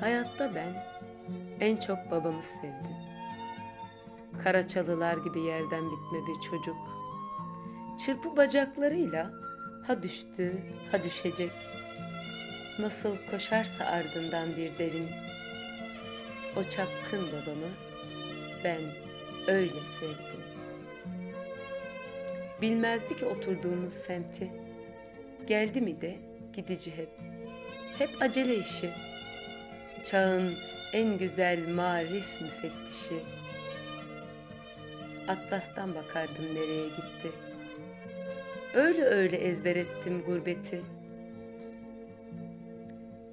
Hayatta ben en çok babamı sevdim. Karaçalılar gibi yerden bitme bir çocuk. Çırpı bacaklarıyla ha düştü ha düşecek. Nasıl koşarsa ardından bir derin. O çapkın babamı ben öyle sevdim. Bilmezdi ki oturduğumuz semti. Geldi mi de gidici hep. Hep acele işi. Çağın en güzel marif müfettişi. Atlas'tan bakardım nereye gitti. Öyle öyle ezber ettim gurbeti.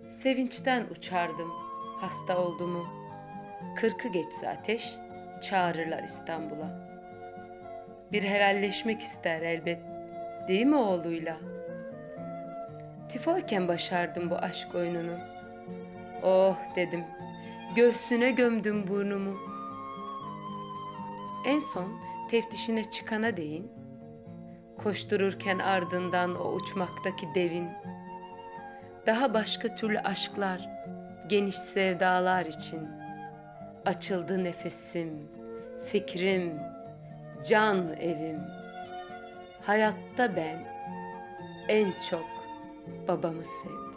Sevinçten uçardım hasta oldu mu. Kırkı geçse ateş çağırırlar İstanbul'a. Bir helalleşmek ister elbet değil mi oğluyla? Tifoyken başardım bu aşk oyununu. Oh dedim, göğsüne gömdüm burnumu. En son teftişine çıkana değin, koştururken ardından o uçmaktaki devin. Daha başka türlü aşklar, geniş sevdalar için. Açıldı nefesim, fikrim, can evim. Hayatta ben en çok babamı sevdim.